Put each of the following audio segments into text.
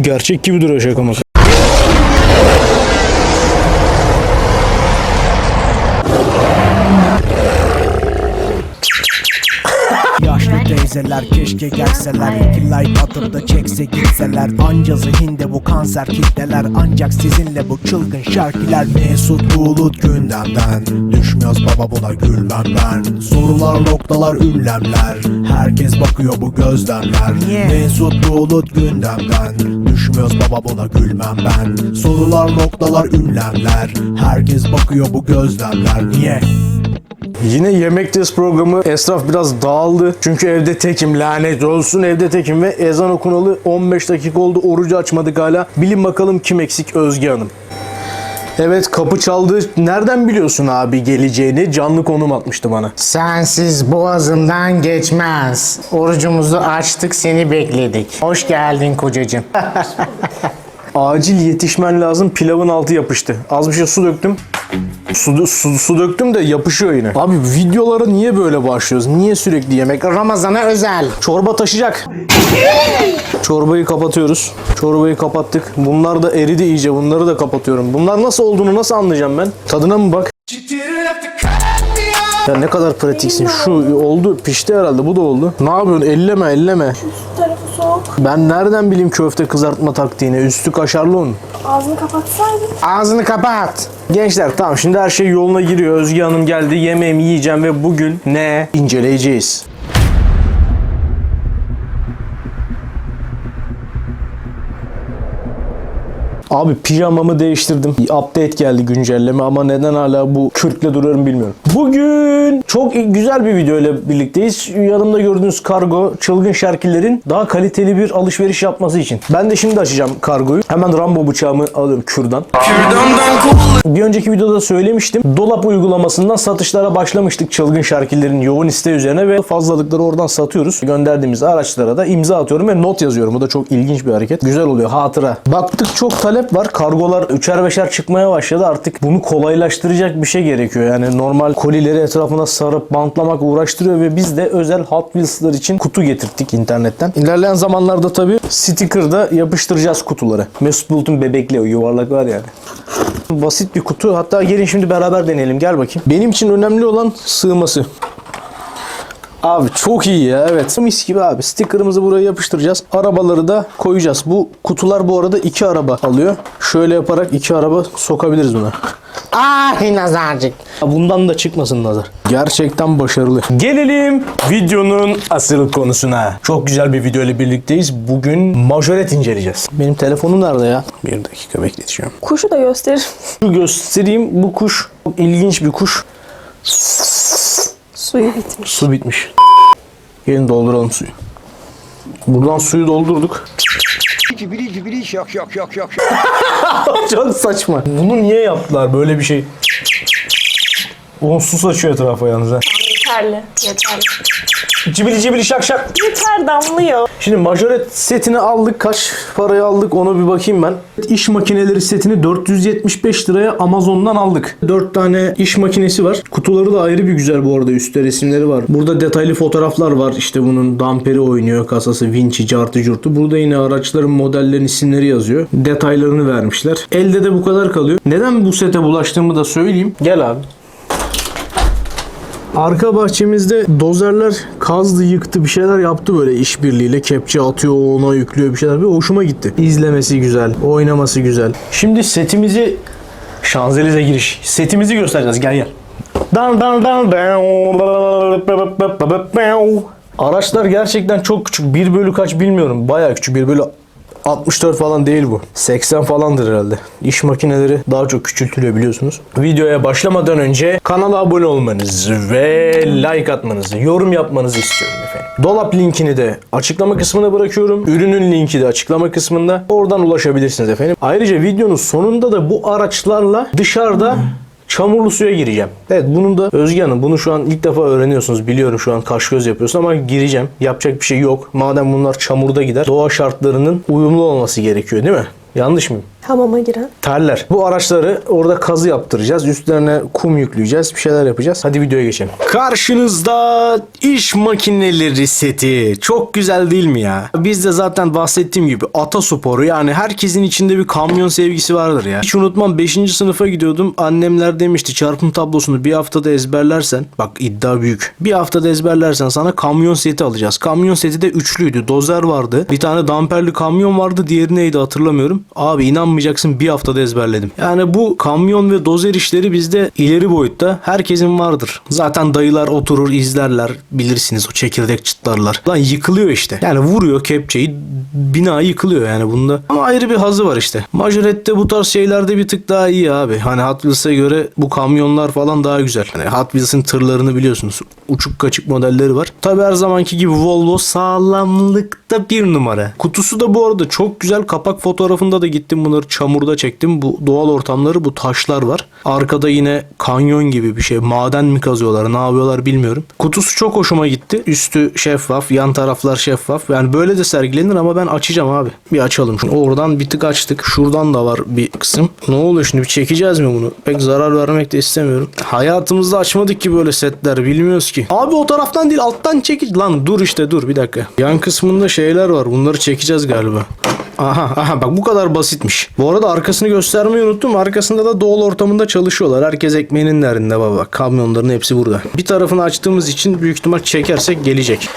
Gerçek gibi duruyor şaka maka. Teyzeler keşke gelseler. İki like atıp da çekse gitseler. Anca zihinde bu kanser kitleler. Ancak sizinle bu çılgın şarkılar Mesut Bulut gündemden. Düşmüyoruz baba buna gülmem ben Sorular noktalar ünlemler. Herkes bakıyor bu gözlemler. Mesut Bulut gündemden. Düşmüyoruz baba buna gülmem ben Sorular noktalar ünlemler. Herkes bakıyor bu gözlemler. Niye? Yine Yemek Test programı esraf biraz dağıldı. Çünkü evde tekim lanet olsun evde tekim ve ezan okunalı 15 dakika oldu orucu açmadık hala. Bilin bakalım kim eksik Özge Hanım. Evet kapı çaldı. Nereden biliyorsun abi geleceğini? Canlı konum atmıştı bana. Sensiz boğazımdan geçmez. Orucumuzu açtık seni bekledik. Hoş geldin kocacığım. Acil yetişmen lazım. Pilavın altı yapıştı. Az bir şey su döktüm. Su, su, su döktüm de yapışıyor yine. Abi videolara niye böyle başlıyoruz? Niye sürekli yemek? Ramazana özel. Çorba taşıyacak. Çorbayı kapatıyoruz. Çorbayı kapattık. Bunlar da eridi iyice. Bunları da kapatıyorum. Bunlar nasıl olduğunu nasıl anlayacağım ben? Tadına mı bak? Ya ne kadar pratiksin. Şu oldu. Pişti herhalde. Bu da oldu. Ne yapıyorsun? Elleme elleme. tarafı soğuk. Ben nereden bileyim köfte kızartma taktiğini? Üstü kaşarlı un. Ağzını kapatsaydın. Ağzını kapat. Gençler tamam şimdi her şey yoluna giriyor. Özge Hanım geldi. Yemeğimi yiyeceğim ve bugün ne inceleyeceğiz? Abi pijamamı değiştirdim. Update geldi güncelleme ama neden hala bu kürkle duruyorum bilmiyorum. Bugün çok güzel bir video ile birlikteyiz. Yanımda gördüğünüz kargo çılgın şarkillerin daha kaliteli bir alışveriş yapması için. Ben de şimdi açacağım kargoyu. Hemen Rambo bıçağımı alıyorum kürdan. Bir önceki videoda söylemiştim. Dolap uygulamasından satışlara başlamıştık çılgın şarkillerin yoğun isteği üzerine ve fazlalıkları oradan satıyoruz. Gönderdiğimiz araçlara da imza atıyorum ve not yazıyorum. Bu da çok ilginç bir hareket. Güzel oluyor hatıra. Baktık çok talep var. Kargolar üçer beşer çıkmaya başladı. Artık bunu kolaylaştıracak bir şey gerekiyor. Yani normal kolileri etrafına sarıp bantlamak uğraştırıyor ve biz de özel Hot Wheels'lar için kutu getirttik internetten. İlerleyen zamanlarda tabii sticker da yapıştıracağız kutuları. Mesut Bulut'un bebekli o yuvarlak var yani. Basit bir kutu. Hatta gelin şimdi beraber deneyelim. Gel bakayım. Benim için önemli olan sığması. Abi çok iyi ya evet. Mis gibi abi. Sticker'ımızı buraya yapıştıracağız. Arabaları da koyacağız. Bu kutular bu arada iki araba alıyor. Şöyle yaparak iki araba sokabiliriz buna. Ah nazarcık. Bundan da çıkmasın nazar. Gerçekten başarılı. Gelelim videonun asıl konusuna. Çok güzel bir video ile birlikteyiz. Bugün majoret inceleyeceğiz. Benim telefonum nerede ya? Bir dakika bekleteceğim. Kuşu da gösterir. Şu göstereyim. Bu kuş çok ilginç bir kuş. Suyu bitmiş. Su bitmiş. Gelin dolduralım suyu. Buradan suyu doldurduk. Cibili cibili şak şak şak şak. Çok saçma. Bunu niye yaptılar böyle bir şey? Oğlum su saçıyor etrafa yalnız ha. Yeterli. Yeterli. Cibili cibili şak şak. Yeter damlıyor. Şimdi majoret setini aldık. Kaç paraya aldık onu bir bakayım ben. İş makineleri setini 475 liraya Amazon'dan aldık. 4 tane iş makinesi var. Kutuları da ayrı bir güzel bu arada. Üstte resimleri var. Burada detaylı fotoğraflar var. İşte bunun damperi oynuyor. Kasası, vinçi, cartı curtu. Burada yine araçların modellerin isimleri yazıyor. Detaylarını vermişler. Elde de bu kadar kalıyor. Neden bu sete bulaştığımı da söyleyeyim. Gel abi. Arka bahçemizde dozerler kazdı, yıktı, bir şeyler yaptı böyle işbirliğiyle. Kepçe atıyor, ona yüklüyor bir şeyler. Bir hoşuma gitti. İzlemesi güzel, oynaması güzel. Şimdi setimizi Şanzelize giriş. Setimizi göstereceğiz. Gel gel. Dan dan dan dan. Araçlar gerçekten çok küçük. 1 bölü kaç bilmiyorum. Bayağı küçük. 1 bölü 64 falan değil bu. 80 falandır herhalde. İş makineleri daha çok küçültülüyor biliyorsunuz. Videoya başlamadan önce kanala abone olmanızı ve like atmanızı, yorum yapmanızı istiyorum efendim. Dolap linkini de açıklama kısmına bırakıyorum. Ürünün linki de açıklama kısmında. Oradan ulaşabilirsiniz efendim. Ayrıca videonun sonunda da bu araçlarla dışarıda Çamurlu suya gireceğim. Evet bunun da Özge Hanım bunu şu an ilk defa öğreniyorsunuz. Biliyorum şu an kaş göz yapıyorsun ama gireceğim. Yapacak bir şey yok. Madem bunlar çamurda gider doğa şartlarının uyumlu olması gerekiyor değil mi? Yanlış mıyım? Hamama giren. Terler. Bu araçları orada kazı yaptıracağız. Üstlerine kum yükleyeceğiz. Bir şeyler yapacağız. Hadi videoya geçelim. Karşınızda iş makineleri seti. Çok güzel değil mi ya? Bizde zaten bahsettiğim gibi atasporu yani herkesin içinde bir kamyon sevgisi vardır ya. Hiç unutmam 5. sınıfa gidiyordum. Annemler demişti çarpım tablosunu bir haftada ezberlersen bak iddia büyük. Bir haftada ezberlersen sana kamyon seti alacağız. Kamyon seti de üçlüydü. Dozer vardı. Bir tane damperli kamyon vardı. Diğeri neydi hatırlamıyorum. Abi inanmayacaksın bir haftada ezberledim. Yani bu kamyon ve dozer işleri bizde ileri boyutta. Herkesin vardır. Zaten dayılar oturur izlerler. Bilirsiniz o çekirdek çıtlarlar. Lan yıkılıyor işte. Yani vuruyor kepçeyi bina yıkılıyor yani bunda. Ama ayrı bir hazı var işte. Majorette bu tarz şeylerde bir tık daha iyi abi. Hani Hot Wheels'e göre bu kamyonlar falan daha güzel. Hani Hot Wheels'in tırlarını biliyorsunuz. Uçuk kaçık modelleri var. Tabi her zamanki gibi Volvo sağlamlıkta bir numara. Kutusu da bu arada çok güzel. Kapak fotoğrafında da gittim bunları çamurda çektim. Bu doğal ortamları bu taşlar var. Arkada yine kanyon gibi bir şey. Maden mi kazıyorlar ne yapıyorlar bilmiyorum. Kutusu çok hoşuma gitti. Üstü şeffaf, yan taraflar şeffaf. Yani böyle de sergilenir ama ben açacağım abi. Bir açalım şunu. Oradan bir tık açtık. Şuradan da var bir kısım. Ne oluyor şimdi bir çekeceğiz mi bunu? Pek zarar vermek de istemiyorum. Hayatımızda açmadık ki böyle setler. Bilmiyoruz ki. Abi o taraftan değil alttan çekici. Lan dur işte dur bir dakika. Yan kısmında şeyler var. Bunları çekeceğiz galiba. Aha aha bak bu kadar basitmiş. Bu arada arkasını göstermeyi unuttum. Arkasında da doğal ortamında çalışıyorlar. Herkes ekmeğinin derinde baba. Kamyonların hepsi burada. Bir tarafını açtığımız için büyük ihtimal çekersek gelecek.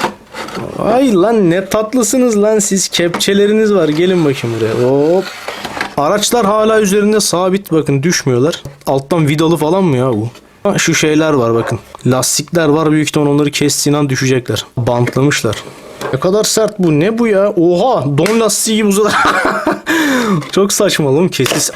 Ay lan ne tatlısınız lan siz. Kepçeleriniz var. Gelin bakayım buraya. Hop. Araçlar hala üzerinde sabit bakın düşmüyorlar. Alttan vidalı falan mı ya bu? Şu şeyler var bakın. Lastikler var büyük ihtimal onları kestiğin an düşecekler. Bantlamışlar. Ne kadar sert bu ne bu ya? Oha don lastiği gibi uzadı. Çok saçma oğlum kesis.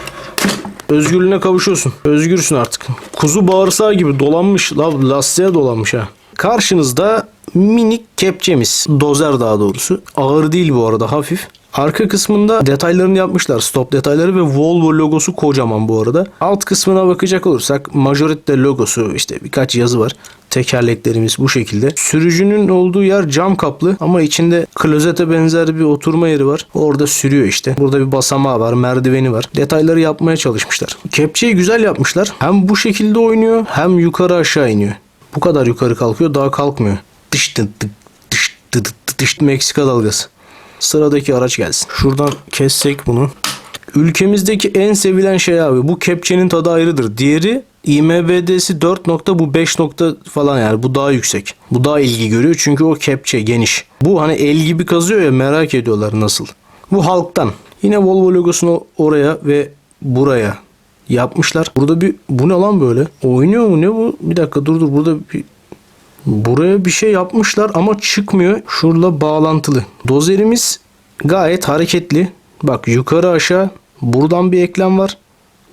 Özgürlüğüne kavuşuyorsun. Özgürsün artık. Kuzu bağırsağı gibi dolanmış. La, lastiğe dolanmış ha. Karşınızda minik kepçemiz. Dozer daha doğrusu. Ağır değil bu arada hafif. Arka kısmında detaylarını yapmışlar. Stop detayları ve Volvo logosu kocaman bu arada. Alt kısmına bakacak olursak Majorette logosu işte birkaç yazı var. Tekerleklerimiz bu şekilde. Sürücünün olduğu yer cam kaplı ama içinde klozete benzer bir oturma yeri var. Orada sürüyor işte. Burada bir basamağı var, merdiveni var. Detayları yapmaya çalışmışlar. Kepçeyi güzel yapmışlar. Hem bu şekilde oynuyor hem yukarı aşağı iniyor. Bu kadar yukarı kalkıyor daha kalkmıyor. Dış dı dı dış dı dı dı dış Meksika dalgası. Sıradaki araç gelsin. Şuradan kessek bunu. Ülkemizdeki en sevilen şey abi. Bu kepçenin tadı ayrıdır. Diğeri IMBD'si 4 nokta bu 5 nokta falan yani. Bu daha yüksek. Bu daha ilgi görüyor çünkü o kepçe geniş. Bu hani el gibi kazıyor ya merak ediyorlar nasıl. Bu halktan. Yine Volvo logosunu oraya ve buraya yapmışlar. Burada bir bu ne lan böyle? Oynuyor mu ne bu? Bir dakika dur dur burada bir Buraya bir şey yapmışlar ama çıkmıyor. Şurada bağlantılı. Dozerimiz gayet hareketli. Bak yukarı aşağı buradan bir eklem var.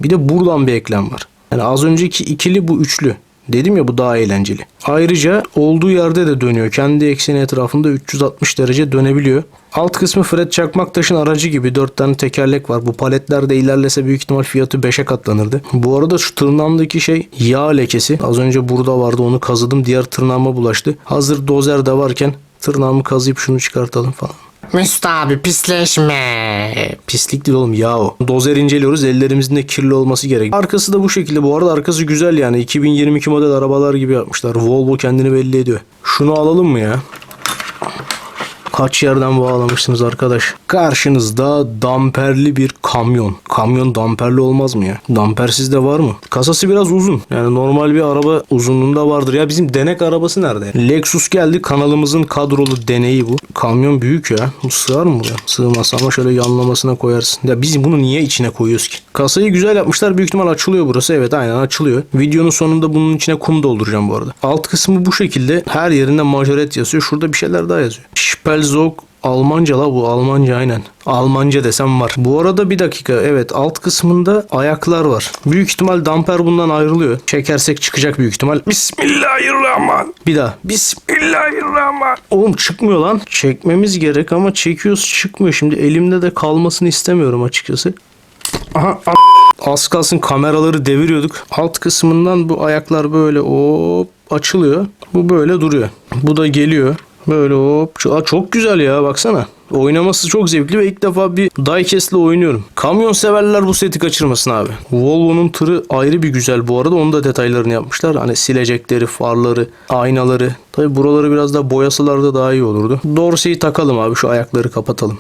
Bir de buradan bir eklem var. Yani az önceki ikili bu üçlü. Dedim ya bu daha eğlenceli. Ayrıca olduğu yerde de dönüyor. Kendi ekseni etrafında 360 derece dönebiliyor. Alt kısmı Fred Çakmaktaş'ın aracı gibi 4 tane tekerlek var. Bu paletler de ilerlese büyük ihtimal fiyatı 5'e katlanırdı. Bu arada şu tırnağımdaki şey yağ lekesi. Az önce burada vardı onu kazıdım. Diğer tırnağıma bulaştı. Hazır dozer de varken tırnağımı kazıyıp şunu çıkartalım falan. Mesut abi pisleşme. Pislik değil oğlum yağ o. Dozer inceliyoruz ellerimizin de kirli olması gerek. Arkası da bu şekilde bu arada arkası güzel yani 2022 model arabalar gibi yapmışlar. Volvo kendini belli ediyor. Şunu alalım mı ya? Kaç yerden bağlamışsınız arkadaş? Karşınızda damperli bir kamyon. Kamyon damperli olmaz mı ya? Dampersiz de var mı? Kasası biraz uzun. Yani normal bir araba uzunluğunda vardır. Ya bizim denek arabası nerede? Lexus geldi. Kanalımızın kadrolu deneyi bu. Kamyon büyük ya. Sığar mı buraya? Sığmaz ama şöyle yanlamasına koyarsın. Ya biz bunu niye içine koyuyoruz ki? Kasayı güzel yapmışlar. Büyük ihtimal açılıyor burası. Evet aynen açılıyor. Videonun sonunda bunun içine kum dolduracağım bu arada. Alt kısmı bu şekilde. Her yerinde majoret yazıyor. Şurada bir şeyler daha yazıyor. Spelzog Almanca la bu Almanca aynen. Almanca desem var. Bu arada bir dakika evet alt kısmında ayaklar var. Büyük ihtimal damper bundan ayrılıyor. Çekersek çıkacak büyük ihtimal. Bismillahirrahman. Bir daha. Bismillahirrahman. Oğlum çıkmıyor lan. Çekmemiz gerek ama çekiyoruz çıkmıyor. Şimdi elimde de kalmasını istemiyorum açıkçası. Aha, a- az kalsın kameraları deviriyorduk. Alt kısmından bu ayaklar böyle hop açılıyor. Bu böyle duruyor. Bu da geliyor. Böyle hop. Aa, çok güzel ya baksana. Oynaması çok zevkli ve ilk defa bir diecast'le oynuyorum. Kamyon severler bu seti kaçırmasın abi. Volvo'nun tırı ayrı bir güzel bu arada. Onun da detaylarını yapmışlar. Hani silecekleri, farları, aynaları. Tabi buraları biraz daha boyasalar da daha iyi olurdu. Dorseyi takalım abi. Şu ayakları kapatalım.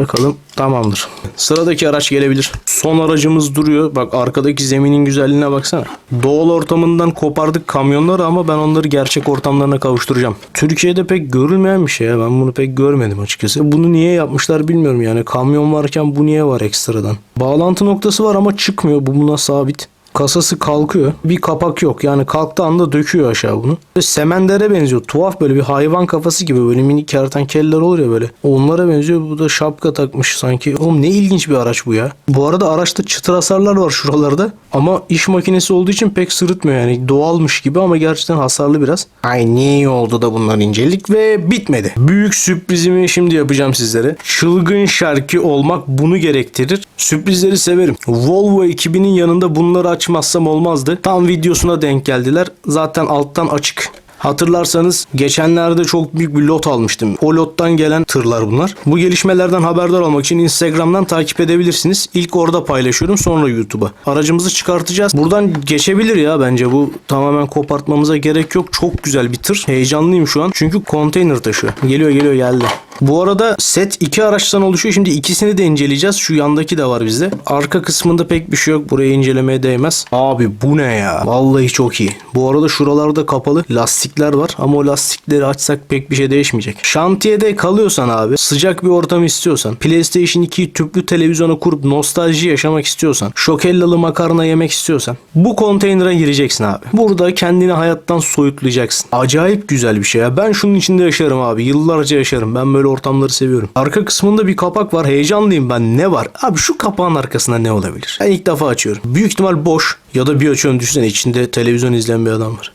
Takalım. Tamamdır. Sıradaki araç gelebilir. Son aracımız duruyor. Bak arkadaki zeminin güzelliğine baksana. Doğal ortamından kopardık kamyonları ama ben onları gerçek ortamlarına kavuşturacağım. Türkiye'de pek görülmeyen bir şey ya. Ben bunu pek görmedim açıkçası. Bunu niye yapmışlar bilmiyorum yani. Kamyon varken bu niye var ekstradan? Bağlantı noktası var ama çıkmıyor. Bu buna sabit. Kasası kalkıyor. Bir kapak yok. Yani kalktığı anda döküyor aşağı bunu. Ve semendere benziyor. Tuhaf böyle bir hayvan kafası gibi. Böyle minik kertenkeleler olur ya böyle. Onlara benziyor. Bu da şapka takmış sanki. Oğlum ne ilginç bir araç bu ya. Bu arada araçta çıtır hasarlar var şuralarda. Ama iş makinesi olduğu için pek sırıtmıyor yani. Doğalmış gibi ama gerçekten hasarlı biraz. Ay ne iyi oldu da bunları inceledik ve bitmedi. Büyük sürprizimi şimdi yapacağım sizlere. Çılgın şarkı olmak bunu gerektirir. Sürprizleri severim. Volvo ekibinin yanında bunları açmazsam olmazdı. Tam videosuna denk geldiler. Zaten alttan açık. Hatırlarsanız geçenlerde çok büyük bir lot almıştım. O lottan gelen tırlar bunlar. Bu gelişmelerden haberdar olmak için Instagram'dan takip edebilirsiniz. İlk orada paylaşıyorum sonra YouTube'a. Aracımızı çıkartacağız. Buradan geçebilir ya bence bu tamamen kopartmamıza gerek yok. Çok güzel bir tır. Heyecanlıyım şu an. Çünkü konteyner taşıyor. Geliyor geliyor geldi. Bu arada set iki araçtan oluşuyor. Şimdi ikisini de inceleyeceğiz. Şu yandaki de var bizde. Arka kısmında pek bir şey yok. Burayı incelemeye değmez. Abi bu ne ya? Vallahi çok iyi. Bu arada şuralarda kapalı lastikler var. Ama o lastikleri açsak pek bir şey değişmeyecek. Şantiyede kalıyorsan abi sıcak bir ortam istiyorsan PlayStation 2'yi tüplü televizyona kurup nostalji yaşamak istiyorsan şokellalı makarna yemek istiyorsan bu konteynere gireceksin abi. Burada kendini hayattan soyutlayacaksın. Acayip güzel bir şey ya. Ben şunun içinde yaşarım abi. Yıllarca yaşarım. Ben böyle ortamları seviyorum. Arka kısmında bir kapak var. Heyecanlıyım ben. Ne var? Abi şu kapağın arkasında ne olabilir? Ben ilk defa açıyorum. Büyük ihtimal boş. Ya da bir açıyorum düşünsene içinde televizyon izleyen bir adam var.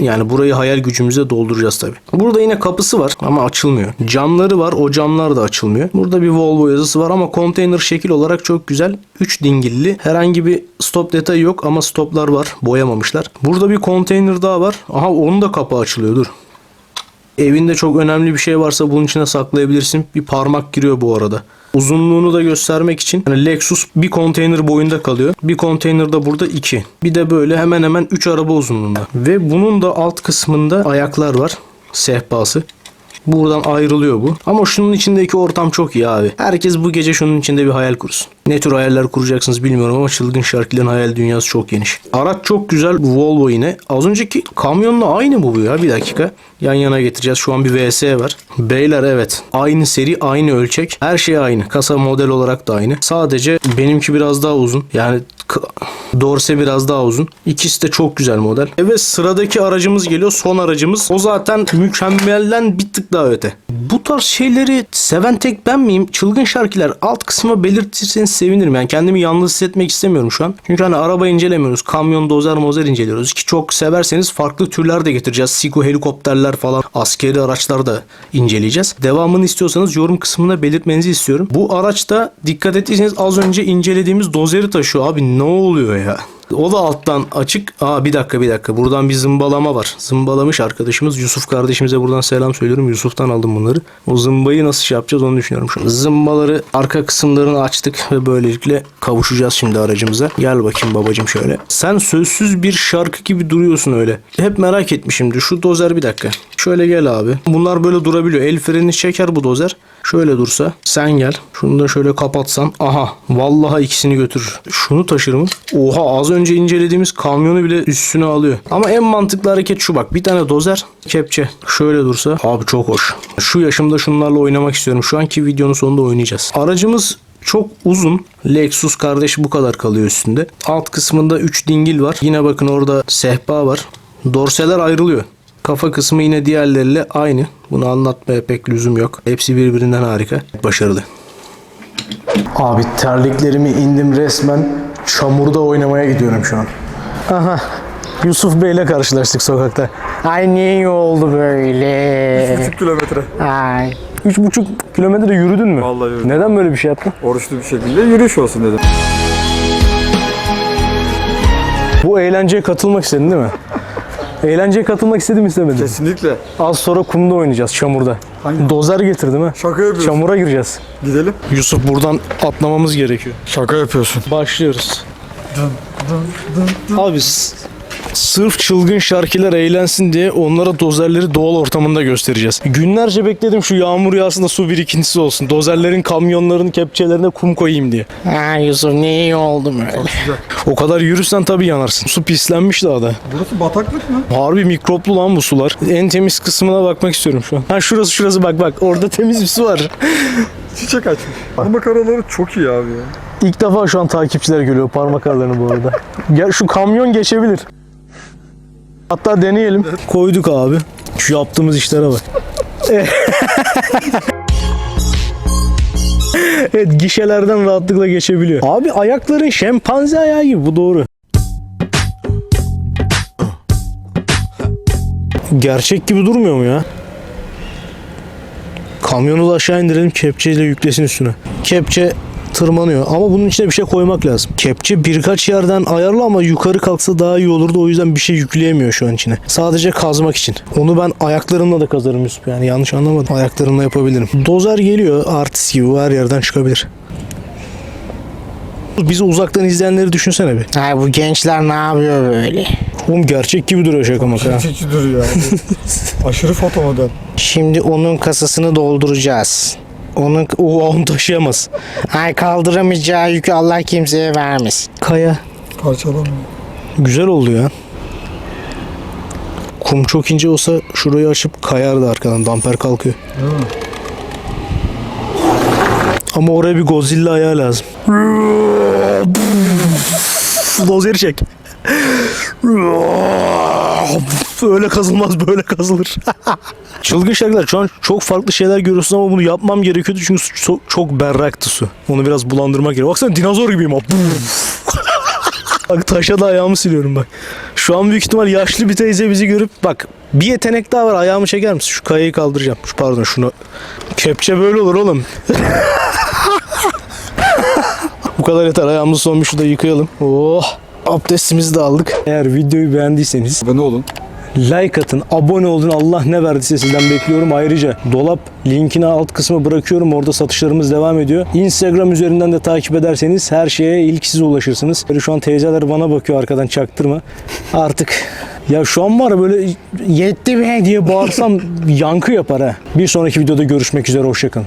Yani burayı hayal gücümüze dolduracağız tabi. Burada yine kapısı var ama açılmıyor. Camları var o camlar da açılmıyor. Burada bir Volvo yazısı var ama konteyner şekil olarak çok güzel. 3 dingilli. Herhangi bir stop detayı yok ama stoplar var. Boyamamışlar. Burada bir konteyner daha var. Aha onun da kapağı açılıyor dur. Evinde çok önemli bir şey varsa bunun içine saklayabilirsin. Bir parmak giriyor bu arada. Uzunluğunu da göstermek için yani Lexus bir konteyner boyunda kalıyor. Bir konteyner de burada iki. Bir de böyle hemen hemen 3 araba uzunluğunda. Ve bunun da alt kısmında ayaklar var. Sehpası. Buradan ayrılıyor bu. Ama şunun içindeki ortam çok iyi abi. Herkes bu gece şunun içinde bir hayal kursun. Ne tür hayaller kuracaksınız bilmiyorum ama çılgın şarkıların hayal dünyası çok geniş. Araç çok güzel. Volvo yine. Az önceki kamyonla aynı bu ya. Bir dakika. Yan yana getireceğiz. Şu an bir VS var. Beyler evet. Aynı seri, aynı ölçek. Her şey aynı. Kasa model olarak da aynı. Sadece benimki biraz daha uzun. Yani Dorse biraz daha uzun. İkisi de çok güzel model. Evet sıradaki aracımız geliyor. Son aracımız. O zaten mükemmelden bir tık daha öte. Bu tarz şeyleri seven tek ben miyim? Çılgın şarkılar alt kısma belirtirseniz sevinirim. Yani kendimi yalnız hissetmek istemiyorum şu an. Çünkü hani araba incelemiyoruz. Kamyon, dozer, mozer inceliyoruz. Ki çok severseniz farklı türler de getireceğiz. Siko helikopterler falan, askeri araçlar da inceleyeceğiz. Devamını istiyorsanız yorum kısmına belirtmenizi istiyorum. Bu araçta dikkat ettiyseniz az önce incelediğimiz dozeri taşıyor. Abi ne oluyor ya? O da alttan açık. Aa bir dakika bir dakika. Buradan bir zımbalama var. Zımbalamış arkadaşımız Yusuf kardeşimize buradan selam söylüyorum. Yusuf'tan aldım bunları. O zımbayı nasıl şey yapacağız onu düşünüyorum şu an. Zımbaları arka kısımlarını açtık ve böylelikle kavuşacağız şimdi aracımıza. Gel bakayım babacım şöyle. Sen sözsüz bir şarkı gibi duruyorsun öyle. Hep merak etmişimdir. Şu dozer bir dakika. Şöyle gel abi. Bunlar böyle durabiliyor. El frenini çeker bu dozer. Şöyle dursa sen gel. Şunu da şöyle kapatsan. Aha vallahi ikisini götürür. Şunu taşır mı? Oha az önce incelediğimiz kamyonu bile üstüne alıyor. Ama en mantıklı hareket şu bak. Bir tane dozer kepçe. Şöyle dursa. Abi çok hoş. Şu yaşımda şunlarla oynamak istiyorum. Şu anki videonun sonunda oynayacağız. Aracımız çok uzun. Lexus kardeşi bu kadar kalıyor üstünde. Alt kısmında 3 dingil var. Yine bakın orada sehpa var. Dorseler ayrılıyor. Kafa kısmı yine diğerleriyle aynı. Bunu anlatmaya pek lüzum yok. Hepsi birbirinden harika. Başarılı. Abi terliklerimi indim resmen. Çamurda oynamaya gidiyorum şu an. Aha. Yusuf Bey'le karşılaştık sokakta. Ay ne iyi oldu böyle. kilometre. Ay. 3,5 kilometre yürüdün mü? Vallahi yürüdüm. Neden böyle bir şey yaptın? Oruçlu bir şekilde yürüyüş olsun dedim. Bu eğlenceye katılmak istedin değil mi? Eğlenceye katılmak istedim istemedim. Kesinlikle. Az sonra kumda oynayacağız çamurda. Hangi? Dozer getirdim ha. Şaka yapıyorsun. Çamura gireceğiz. Gidelim. Yusuf buradan atlamamız gerekiyor. Şaka yapıyorsun. Başlıyoruz. Abi s- sırf çılgın şarkılar eğlensin diye onlara dozerleri doğal ortamında göstereceğiz. Günlerce bekledim şu yağmur yağsın da su birikintisi olsun. Dozerlerin kamyonların kepçelerine kum koyayım diye. Ha Yusuf ne iyi oldu böyle. O kadar yürürsen tabii yanarsın. Su pislenmiş daha da. Burası bataklık mı? Harbi mikroplu lan bu sular. En temiz kısmına bakmak istiyorum şu an. Ha şurası şurası bak bak. Orada temiz bir su var. Çiçek açmış. Parmak araları çok iyi abi ya. İlk defa şu an takipçiler geliyor parmak aralarını bu arada. Gel şu kamyon geçebilir. Hatta deneyelim. Koyduk abi. Şu yaptığımız işlere bak. evet gişelerden rahatlıkla geçebiliyor. Abi ayakların şempanze ayağı gibi bu doğru. Gerçek gibi durmuyor mu ya? Kamyonu da aşağı indirelim kepçeyle yüklesin üstüne. Kepçe tırmanıyor ama bunun içine bir şey koymak lazım. Kepçe birkaç yerden ayarlı ama yukarı kalksa daha iyi olurdu. O yüzden bir şey yükleyemiyor şu an içine. Sadece kazmak için. Onu ben ayaklarımla da kazarım Yusuf yani yanlış anlamadım. Ayaklarımla yapabilirim. Dozer geliyor artist gibi bu her yerden çıkabilir. Bizi uzaktan izleyenleri düşünsene bir. Ay bu gençler ne yapıyor böyle? Oğlum gerçek gibi duruyor şaka maka. ha. Çekici duruyor abi. Aşırı fotomodern. Şimdi onun kasasını dolduracağız. Onun, o onu taşıyamaz. Ay kaldıramayacağı yükü Allah kimseye vermesin. Kaya. Parçalanmıyor. Güzel oldu ya. Kum çok ince olsa şurayı açıp kayardı arkadan. Damper kalkıyor. Ama oraya bir Godzilla ayağı lazım. Dozeri çek. Öyle kazılmaz böyle kazılır. Çılgın şarkılar. Şu an çok farklı şeyler görüyorsun ama bunu yapmam gerekiyordu çünkü su çok, berraktı su. Onu biraz bulandırmak gerekiyor. Baksana dinozor gibiyim ha. Bak taşa da ayağımı siliyorum bak. Şu an büyük ihtimal yaşlı bir teyze bizi görüp bak bir yetenek daha var ayağımı çeker misin? Şu kayayı kaldıracağım. Şu pardon şunu. Kepçe böyle olur oğlum. Bu kadar yeter ayağımızı son bir şurada yıkayalım. Oh. Abdestimizi de aldık. Eğer videoyu beğendiyseniz Abone olun. like atın, abone olun. Allah ne verdiyse sizden bekliyorum. Ayrıca dolap linkini alt kısma bırakıyorum. Orada satışlarımız devam ediyor. Instagram üzerinden de takip ederseniz her şeye ilk siz ulaşırsınız. Böyle şu an teyzeler bana bakıyor arkadan çaktırma. Artık ya şu an var ya böyle yetti be diye bağırsam yankı yapar ha. Bir sonraki videoda görüşmek üzere. Hoşçakalın.